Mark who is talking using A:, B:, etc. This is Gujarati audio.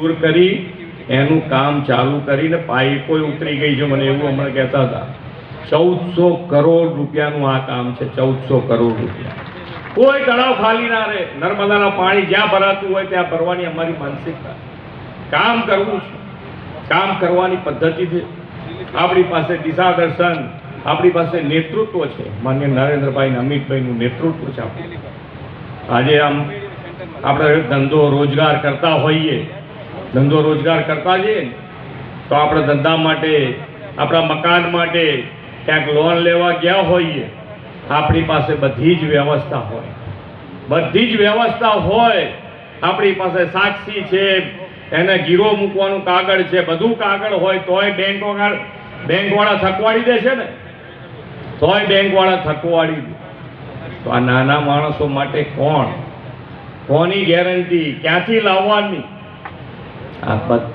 A: દૂર કરી, એનું કામ ચાલુ કરીને પાઇપો ઉતરી ગઈ છે, મને એવું હમણાં કહેતા હતા. ચૌદસો કરોડ રૂપિયાનું આ કામ છે, ચૌદસો કરોડ રૂપિયા. કોઈ તળાવ ખાલી ના રહે. નર્મદાના પાણી જ્યાં ભરાતું હોય ત્યાં ભરવાની અમારી માનસિકતા. કામ કરવું છે. કામ કરવાની પદ્ધતિ છે. આપણી પાસે દિશા દર્શન, આપણી પાસે નેતૃત્વ છે. માન્ય નરેન્દ્રભાઈ અને અમિતભાઈનું નેતૃત્વ છે આજે આમ આપણે ધંધો રોજગાર કરતા હોઈએ ધંધો રોજગાર કરતા જઈએ તો આપણે ધંધા માટે, આપણા મકાન માટે ક્યાંક લોન લેવા ગયા હોઈએ, આપણી પાસે બધી જ વ્યવસ્થા હોય. બધી જ વ્યવસ્થા હોય, આપણી પાસે સાક્ષી છે, એને ગીરો મૂકવાનું કાગળ છે, બધું કાગળ હોય, તોય બેંક બેંકવાળા થકવાડી દે છે ને, તોય બેંકવાળા થકવાડી દે. તો આ નાના માણસો માટે કોણ? કોની ગેરંટી ક્યાંથી લાવવાની? આ બધા